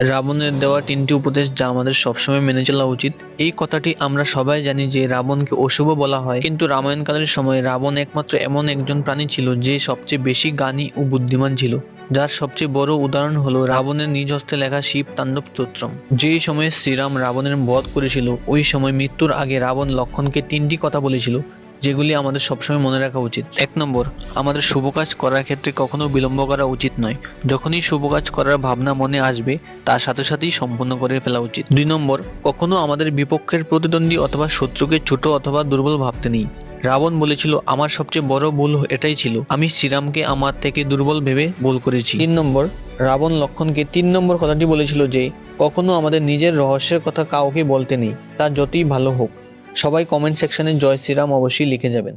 রাবণের দেওয়া তিনটি উপদেশ যা আমাদের সবসময় মেনে চলা উচিত। এই কথাটি আমরা সবাই জানি যে রাবণকে অশুভ বলা হয়। কিন্তু রামায়ণকালের সময় রাবণ একমাত্র এমন একজন প্রাণী ছিল যে সবচেয়ে বেশি জ্ঞানী ও বুদ্ধিমান ছিল। যার সবচেয়ে বড় উদাহরণ হলো রাবণের নিজ হস্তে লেখা শিব তাণ্ডব স্তোত্রম। যেই সময়ে শ্রীরাম রাবণের বধ করেছিল, ওই সময় মৃত্যুর আগে রাবণ লক্ষণকে তিনটি কথা বলেছিল। যেগুলি আমাদের সবসময় মনে রাখা উচিত। এক নম্বর, আমাদের শুভ কাজ করার ক্ষেত্রে কখনো বিলম্ব করা উচিত নয়। যখনই শুভ কাজ করার ভাবনা মনে আসবে, তার সাথে সাথেই সম্পন্ন করে ফেলা উচিত। দুই নম্বর, কখনো আমাদের বিপক্ষের প্রতিদ্বন্দ্বী অথবা শত্রুকে ছোট অথবা দুর্বল ভাবতে নেই। রাবণ বলেছিল, আমার সবচেয়ে বড় ভুল এটাই ছিল। আমি শ্রীরামকে আমার থেকে দুর্বল ভেবে ভুল করেছি। তিন নম্বর, রাবণ লক্ষণকে তিন নম্বর কথাটি বলেছিল যে, কখনো আমাদের নিজের রহস্যের কথা কাউকে বলতে নেই। তা যতই ভালো হোক। সবাই কমেন্ট সেকশনে জয় শ্রীরাম অবশ্যই লিখে যাবেন।